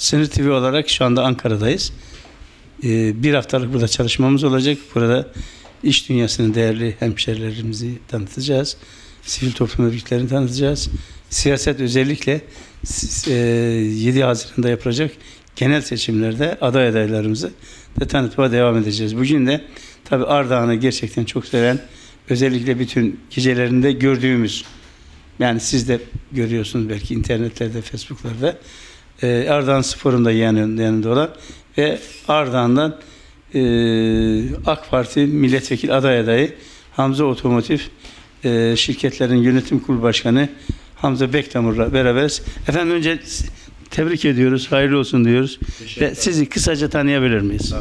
Sınır TV olarak şu anda Ankara'dayız. Ee, bir haftalık burada çalışmamız olacak. Burada iş dünyasının değerli hemşerilerimizi tanıtacağız. Sivil toplum örgütlerini tanıtacağız. Siyaset özellikle s- e, 7 Haziran'da yapılacak genel seçimlerde aday adaylarımızı da tanıtmaya devam edeceğiz. Bugün de tabi Ardahan'ı gerçekten çok seven, özellikle bütün gecelerinde gördüğümüz, yani siz de görüyorsunuz belki internetlerde, Facebook'larda, e, Ardahan Spor'un da yanında, yanında olan ve Ardahan'dan e, AK Parti milletvekili aday adayı Hamza Otomotiv e, şirketlerin yönetim kurulu başkanı Hamza Bektamur'la beraberiz. Efendim önce tebrik ediyoruz, hayırlı olsun diyoruz. Ve sizi kısaca tanıyabilir miyiz?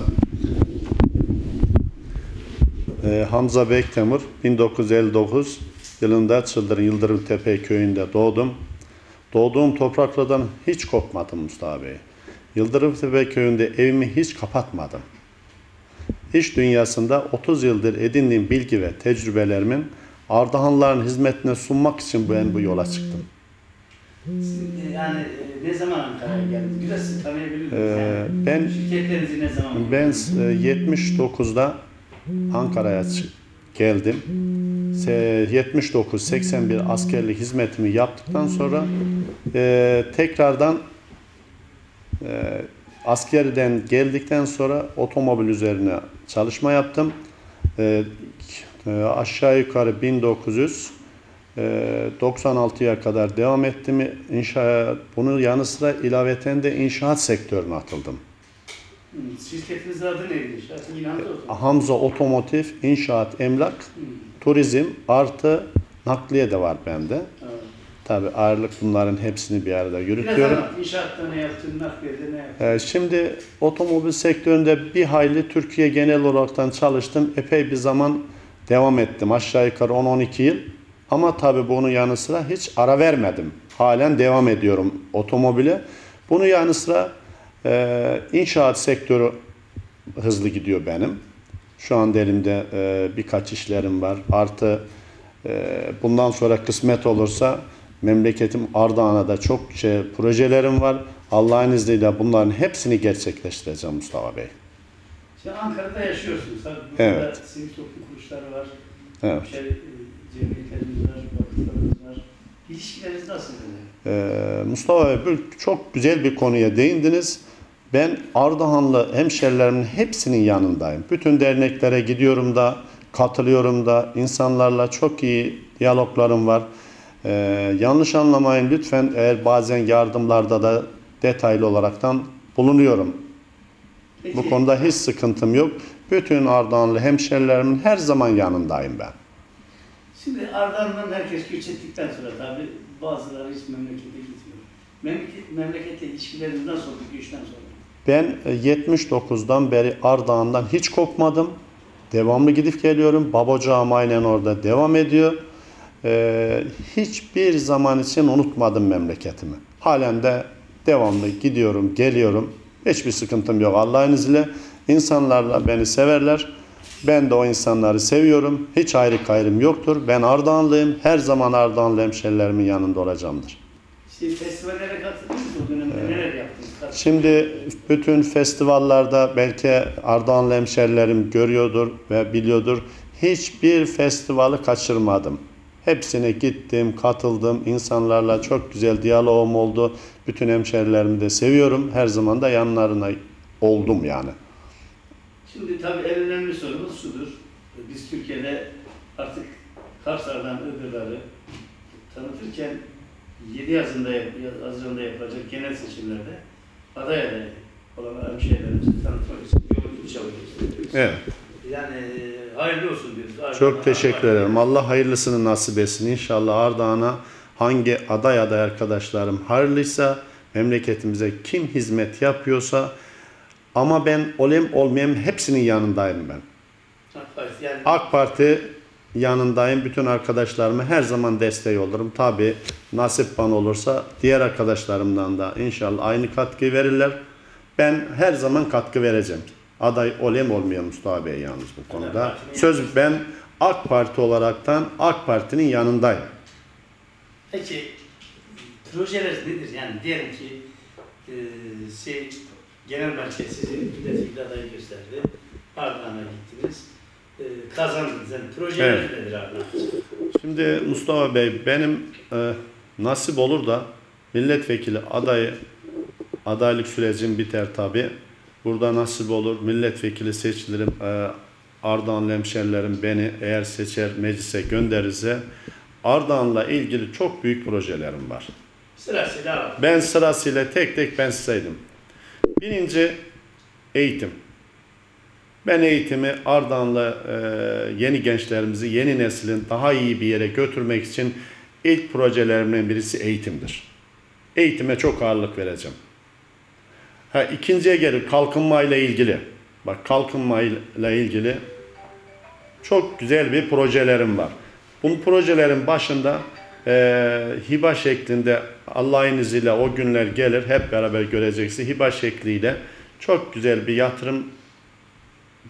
Ee, Hamza Bektemir 1959 yılında Çıldırın Yıldırım Tepe köyünde doğdum. Doğduğum topraklardan hiç kopmadım Mustafa Bey. Yıldırım Tepe köyünde evimi hiç kapatmadım. İş dünyasında 30 yıldır edindiğim bilgi ve tecrübelerimin Ardahanların hizmetine sunmak için ben bu yola çıktım. Yani e, ne zaman Ankara'ya geldiniz? Biraz sizi tanıyabilir? Ee, ben şirketlerinizi ne zaman Ben e, 79'da Ankara'ya çı- geldim. Se- 79-81 askerlik hizmetimi yaptıktan sonra e, tekrardan e, askeriden geldikten sonra otomobil üzerine çalışma yaptım. E, e, aşağı yukarı 1900 e, 96'ya kadar devam ettim. İnşaat, bunun yanı sıra ilaveten de inşaat sektörüne atıldım. Hı, Şirketinizin adı neydi? Şahsen yine Hamza Otomotiv. İnşaat, Emlak, Turizm artı nakliye de var bende. Evet. Tabi ağırlık bunların hepsini bir arada Biraz yürütüyorum. anlat. İnşaatta ne yaptın, nakliyede ne yaptın? Ee, şimdi otomobil sektöründe bir hayli Türkiye genel olaraktan çalıştım. Epey bir zaman devam ettim. Aşağı yukarı 10-12 yıl. Ama tabi bunun yanı sıra hiç ara vermedim. Halen devam ediyorum otomobile. Bunun yanı sıra e, inşaat sektörü hızlı gidiyor benim. Şu anda elimde e, birkaç işlerim var. Artı e, bundan sonra kısmet olursa memleketim Ardahan'a da çok şey, projelerim var. Allah'ın izniyle bunların hepsini gerçekleştireceğim Mustafa Bey. Şimdi Ankara'da yaşıyorsunuz. Tabii burada Evet. sivil toplum kuruluşları var. Evet. Hemşeri e, cemiyetlerimiz var, vakıflarımız var. İlişkileriniz nasıl? Ee, Mustafa Bey çok güzel bir konuya değindiniz. Ben Ardahanlı hemşerilerimin hepsinin yanındayım. Bütün derneklere gidiyorum da, katılıyorum da, insanlarla çok iyi diyaloglarım var. Ee, yanlış anlamayın lütfen eğer bazen yardımlarda da detaylı olaraktan bulunuyorum. Peki, Bu konuda hiç sıkıntım yok. Bütün Ardahanlı hemşerilerimin her zaman yanındayım ben. Şimdi Ardahan'dan herkes göç ettikten sonra tabii bazıları hiç memlekete gitmiyor. Memleket, memleketle ilişkileriniz nasıl oldu göçten sonra? Ben e, 79'dan beri Ardahan'dan hiç kopmadım. Devamlı gidip geliyorum. Babacığım aynen orada devam ediyor. Ee, hiçbir zaman için unutmadım memleketimi. Halen de devamlı gidiyorum, geliyorum. Hiçbir sıkıntım yok Allah'ın izniyle. İnsanlarla beni severler. Ben de o insanları seviyorum. Hiç ayrı gayrım yoktur. Ben Ardahanlıyım. Her zaman Ardahanlı hemşerilerimin yanında olacağımdır. Şimdi festivallere katıldınız? O dönemde neler yaptınız? Şimdi bütün festivallerde belki Ardahanlı hemşerilerim görüyordur ve biliyordur. Hiçbir festivali kaçırmadım. Hepsine gittim, katıldım. İnsanlarla çok güzel diyalogum oldu. Bütün hemşerilerimi de seviyorum. Her zaman da yanlarına oldum yani. Şimdi tabii en önemli sorumuz şudur. Biz Türkiye'de artık Karsar'dan Iğdır'ları tanıtırken 7 Haziran'da, Haziran'da yapılacak genel seçimlerde aday aday olan hemşehrilerimizi tanıtmak için yolculuk çabalıyoruz. Evet. Yani e, hayırlı olsun diyoruz. Çok teşekkür ederim. Allah hayırlısını nasip etsin. İnşallah Ardahan'a hangi aday aday arkadaşlarım hayırlıysa memleketimize kim hizmet yapıyorsa ama ben olayım olmayayım hepsinin yanındayım ben. AK Parti yani AK Parti yanındayım. Bütün arkadaşlarıma her zaman desteği olurum. Tabi nasip bana olursa diğer arkadaşlarımdan da inşallah aynı katkı verirler. Ben her zaman katkı vereceğim. Aday olayım olmayayım Mustafa Bey yalnız bu konuda. Söz ben AK Parti olaraktan AK Parti'nin yanındayım. Peki projeler nedir? Yani diyelim ki e, şey, genel merkez sizi milletvekili adayı gösterdi. Ardahan'a gittiniz. E, kazandınız. Yani projeler Evet. nedir Ardahan? Şimdi Mustafa Bey benim e, nasip olur da milletvekili adayı adaylık sürecim biter tabi. Burada nasip olur milletvekili seçilirim. E, Ardahanlı hemşerilerim beni eğer seçer meclise gönderirse Ardahan'la ilgili çok büyük projelerim var. Sırasıyla. Ben sırasıyla tek tek ben saydım. Birinci eğitim. Ben eğitimi Ardahan'la e, yeni gençlerimizi, yeni neslin daha iyi bir yere götürmek için ilk projelerimden birisi eğitimdir. Eğitime çok ağırlık vereceğim. Ha, ikinciye gelir kalkınma ile ilgili. Bak kalkınma ile ilgili çok güzel bir projelerim var. Bu projelerin başında e, hiba şeklinde Allah'ın izniyle o günler gelir hep beraber göreceksiniz. Hiba şekliyle çok güzel bir yatırım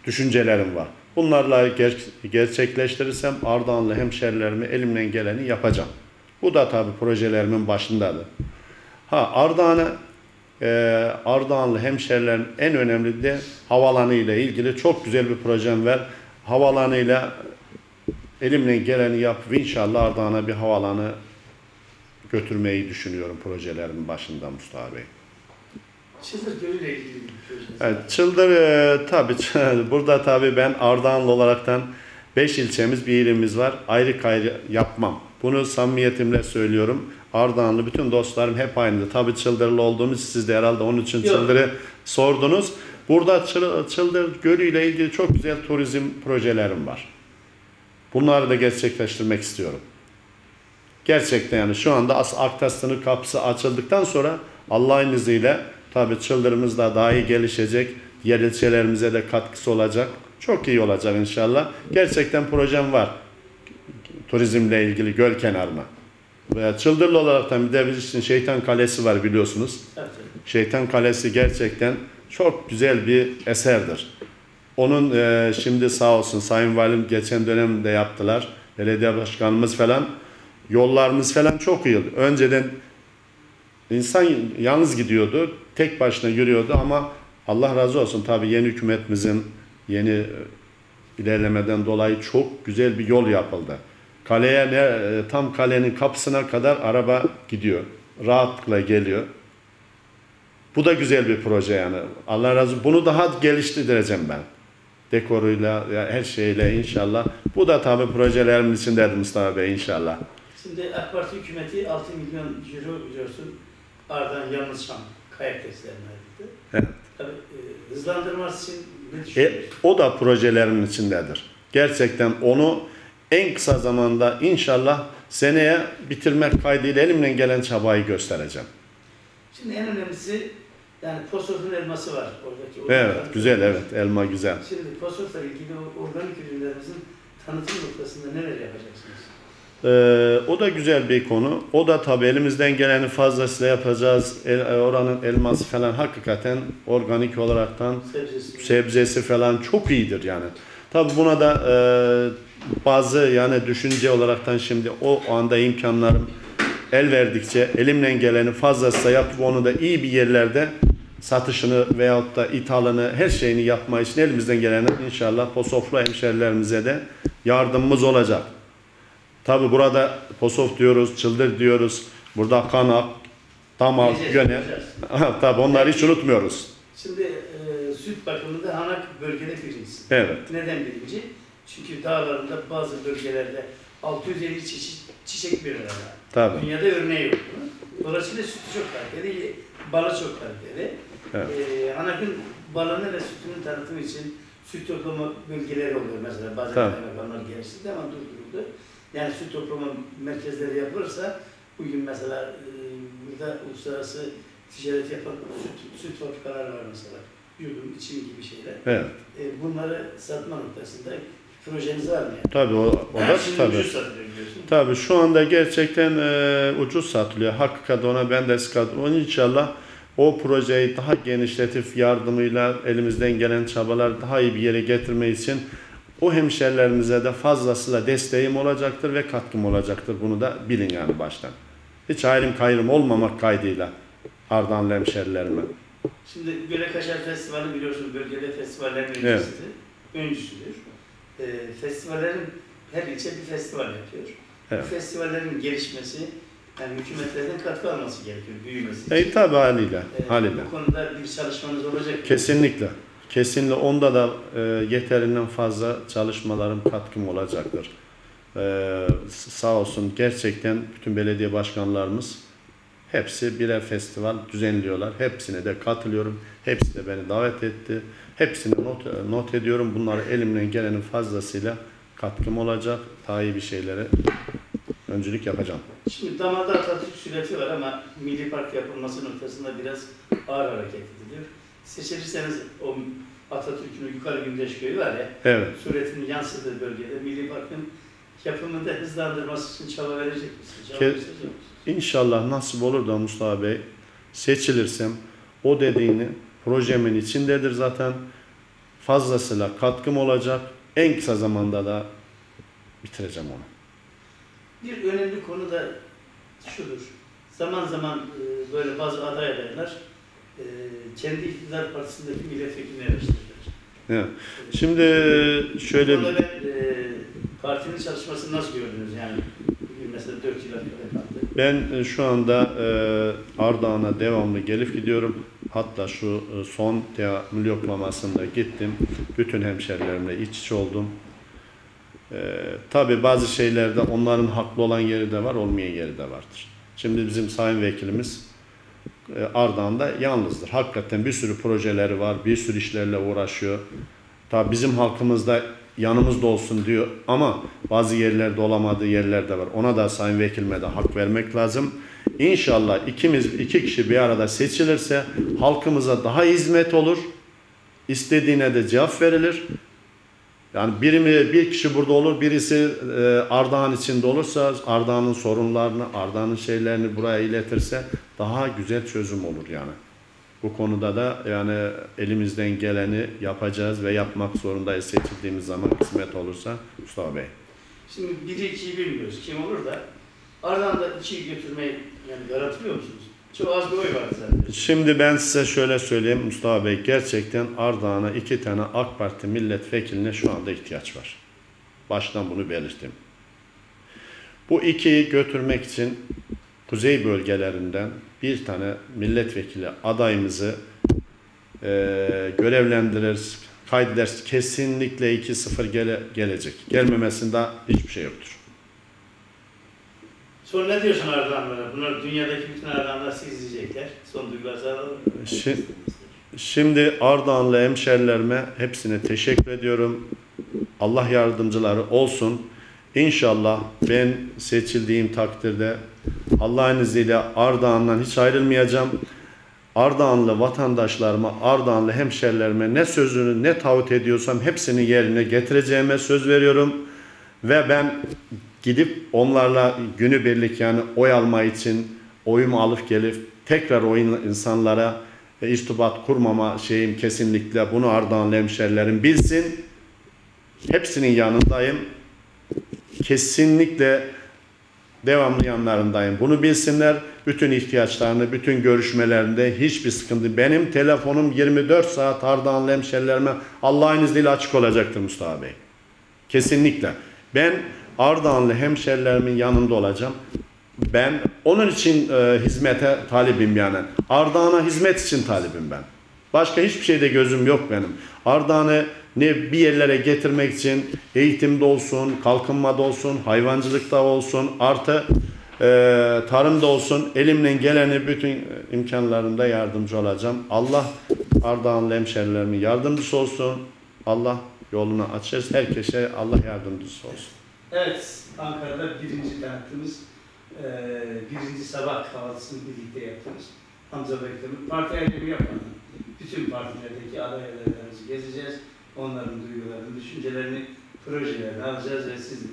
düşüncelerim var. Bunlarla ger- gerçekleştirirsem Ardahanlı hemşerilerime elimden geleni yapacağım. Bu da tabii projelerimin başındadır. Ha Ardahan'a e, Ardahanlı hemşerilerin en önemli de havalanı ile ilgili çok güzel bir projem var. Havalanıyla elimden geleni yapıp inşallah Ardahan'a bir havalanı götürmeyi düşünüyorum projelerimin başında Mustafa Bey. Çıldır Gölü ile ilgili bir Evet. Çıldır e, tabii burada tabii ben Ardahanlı olaraktan 5 ilçemiz bir ilimiz var. Ayrı gayrı yapmam. Bunu samimiyetimle söylüyorum. Ardahanlı bütün dostlarım hep aynı. Tabii Çıldırlı olduğumuz siz de herhalde onun için Yok. Çıldır'ı sordunuz. Burada Çıl- Çıldır Gölü ile ilgili çok güzel turizm projelerim var. Bunları da gerçekleştirmek istiyorum. Gerçekten yani şu anda As Akta sınır kapısı açıldıktan sonra Allah'ın izniyle tabii çıldırımız da daha iyi gelişecek. Diğer ilçelerimize de katkısı olacak. Çok iyi olacak inşallah. Gerçekten projem var. Turizmle ilgili göl kenarına. Ve Çıldırlı olarak bir de biz için Şeytan Kalesi var biliyorsunuz. Şeytan Kalesi gerçekten çok güzel bir eserdir. Onun e, şimdi sağ olsun Sayın Valim geçen dönemde yaptılar. Belediye başkanımız falan yollarımız falan çok iyi. Önceden insan yalnız gidiyordu. Tek başına yürüyordu ama Allah razı olsun tabii yeni hükümetimizin yeni e, ilerlemeden dolayı çok güzel bir yol yapıldı. Kaleye ne, e, tam kalenin kapısına kadar araba gidiyor. Rahatlıkla geliyor. Bu da güzel bir proje yani. Allah razı olsun. Bunu daha geliştireceğim ben. Dekoruyla, her şeyle inşallah. Bu da tabii projelerimin içindedir Mustafa Bey inşallah. Şimdi AK Parti hükümeti 6 milyon euro biliyorsun Ardahan Yalnız Şam kayak testlerine ayırdı. Evet. Tabii e, hızlandırması için ne E, düşünüyorsun? o da projelerin içindedir. Gerçekten onu en kısa zamanda inşallah seneye bitirmek kaydıyla elimden gelen çabayı göstereceğim. Şimdi en önemlisi yani Posof'un elması var oradaki. Evet, organı- güzel evet. Elma güzel. Şimdi Posof'la ilgili organik ürünlerimizin tanıtım noktasında neler yapacaksınız? Ee, o da güzel bir konu. O da tabii elimizden geleni fazlasıyla yapacağız. El, e, oranın elması falan hakikaten organik olaraktan Sebzesi. sebzesi falan çok iyidir yani. Tabii buna da e, bazı yani düşünce olaraktan şimdi o anda imkanlarım el verdikçe elimden geleni fazlasıyla yapıp onu da iyi bir yerlerde satışını veyahut da ithalını her şeyini yapma için elimizden geleni inşallah Posoflu hemşerilerimize de yardımımız olacak. Tabi burada Posof diyoruz, Çıldır diyoruz. Burada Kanak, Yiyeceğiz, Göne. Tabi onları hiç unutmuyoruz. Şimdi e, süt bakımında Hanak bölgede birincisi. Evet. Neden birinci? Çünkü dağlarında bazı bölgelerde 650 çeşit çiçek verirler. Tabi. Dünyada örneği yok. Dolayısıyla sütü çok kaliteli, balı çok kaliteli. Evet. Ee, Hanak'ın balını ve sütünün tanıtımı için süt toplama bölgeleri oluyor mesela. Bazen Tabii. kaymakamlar geliştirdi ama durduruldu. Yani süt toplama merkezleri yapılırsa bugün mesela e, burada uluslararası ticaret yapan süt, süt fabrikalar var mesela. Yudum, içim gibi şeyler. Evet. E, bunları satma noktasında projeniz var mı? Yani? Tabi o, o da şey tabi. ucuz satılıyor biliyorsun. Tabii şu anda gerçekten e, ucuz satılıyor. Hakikaten ona ben de. Onun inşallah o projeyi daha genişletip yardımıyla elimizden gelen çabalar daha iyi bir yere getirme için o hemşerilerimize de fazlasıyla desteğim olacaktır ve katkım olacaktır. Bunu da bilin yani baştan. Hiç ayrım kayrım olmamak kaydıyla. Ardahanlı hemşerilerime. Şimdi Göle Kaşar Festivali biliyorsunuz bölgede festivallerin Evet. öncüsüdür. öncüsüdür. Ee, festivallerin her ilçe bir festival yapıyor. Evet. Bu festivallerin gelişmesi, yani hükümetlerden katkı alması gerekiyor, büyümesi. E tabi haliyle, Ee, haliyle. Bu konuda bir çalışmanız olacak mı? Kesinlikle. Kesinlikle onda da e, yeterinden fazla çalışmalarım katkım olacaktır. E, sağ olsun gerçekten bütün belediye başkanlarımız hepsi birer festival düzenliyorlar. Hepsine de katılıyorum. Hepsi de beni davet etti. Hepsini not, not ediyorum. Bunları elimden gelenin fazlasıyla katkım olacak. Daha iyi bir şeylere öncülük yapacağım. Şimdi damarda Atatürk süreti var ama Milli Park yapılması noktasında biraz ağır hareket ediliyor. Seçilirseniz o Atatürk'ün yukarı Gündeş Köyü var ya, Evet. suretinin yansıdığı bölgede Milli Park'ın yapımını da hızlandırması için çaba verecek misiniz? Çaba Ke- misiniz? İnşallah nasip olur da Mustafa Bey seçilirsem o dediğini projemin içindedir zaten. Fazlasıyla katkım olacak. En kısa zamanda da bitireceğim onu. Bir önemli konu da şudur. Zaman zaman e, böyle bazı aday adaylar e, kendi iktidar partisindeki milletvekilini eleştirirler. Evet. Şimdi şöyle Bu bir e, partinin çalışmasını nasıl gördünüz yani? Mesela 4 yıl kaldı. ben e, şu anda e, Ardahan'a devamlı gelip gidiyorum. Hatta şu e, son teamül yoklamasında gittim. Bütün hemşerilerimle iç içe oldum. E, tabii bazı şeylerde onların haklı olan yeri de var, olmayan yeri de vardır. Şimdi bizim sayın vekilimiz Ardahan'da yalnızdır. Hakikaten bir sürü projeleri var, bir sürü işlerle uğraşıyor. Tabii bizim halkımız da yanımızda olsun diyor ama bazı yerlerde olamadığı yerler de var. Ona da sayın vekilime de hak vermek lazım. İnşallah ikimiz iki kişi bir arada seçilirse halkımıza daha hizmet olur. İstediğine de cevap verilir. Yani birimi bir kişi burada olur, birisi e, Ardahan içinde olursa Ardahan'ın sorunlarını, Ardahan'ın şeylerini buraya iletirse daha güzel çözüm olur yani. Bu konuda da yani elimizden geleni yapacağız ve yapmak zorundayız seçildiğimiz zaman kısmet olursa Mustafa Bey. Şimdi biri ikiyi bilmiyoruz kim olur da Ardahan'da ikiyi götürmeyi yani yaratılıyor musunuz? Şimdi ben size şöyle söyleyeyim Mustafa Bey gerçekten Ardahan'a iki tane AK Parti milletvekiline şu anda ihtiyaç var. Baştan bunu belirttim. Bu ikiyi götürmek için kuzey bölgelerinden bir tane milletvekili adayımızı eee görevlendiririz, kaydederiz. Kesinlikle 2-0 gele, gelecek. Gelmemesinde hiçbir şey yoktur. Sonra ne diyorsun Ardahanlara? Bunlar dünyadaki bütün Ardahanlar sizi izleyecekler. Son duygularınızı alalım. Şi- Şimdi Ardahanlı hemşerilerime hepsine teşekkür ediyorum. Allah yardımcıları olsun. İnşallah ben seçildiğim takdirde Allah'ın izniyle Ardahan'dan hiç ayrılmayacağım. Ardahanlı vatandaşlarıma, Ardahanlı hemşerilerime ne sözünü ne taahhüt ediyorsam hepsini yerine getireceğime söz veriyorum. Ve ben gidip onlarla günübirlik yani oy alma için oyumu alıp gelip tekrar o in- insanlara e, irtibat kurmama şeyim kesinlikle bunu Ardahanlı hemşerilerim bilsin. Hepsinin yanındayım. Kesinlikle devamlı yanlarındayım. Bunu bilsinler. Bütün ihtiyaçlarını, bütün görüşmelerinde hiçbir sıkıntı. Benim telefonum 24 saat Ardahanlı hemşerilerime Allah'ın izniyle açık olacaktır Mustafa Bey. Kesinlikle. Ben Ardahanlı hemşerilerimin yanında olacağım. Ben onun için e, hizmete talibim yani. Ardahan'a hizmet için talibim ben. Başka hiçbir şeyde gözüm yok benim. Ardahan'ı ne bir yerlere getirmek için eğitimde olsun, kalkınmada olsun, hayvancılıkta olsun, artı e, tarımda olsun elimden geleni bütün imkanlarında yardımcı olacağım. Allah Ardahanlı hemşerilerimin yardımcısı olsun. Allah yolunu açar. Herkese Allah yardımcısı olsun. Evet, Ankara'da birinci tanıtımız, eee birinci sabah kahvaltısını birlikte yaptınız. Hamza Bekir'in parti ayrımı yapmadan bütün partilerdeki aday adaylarımızı gezeceğiz. Onların duygularını, düşüncelerini, projelerini alacağız ve siz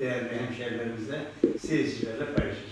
değerli hemşehrilerimizle, seyircilerle paylaşacağız.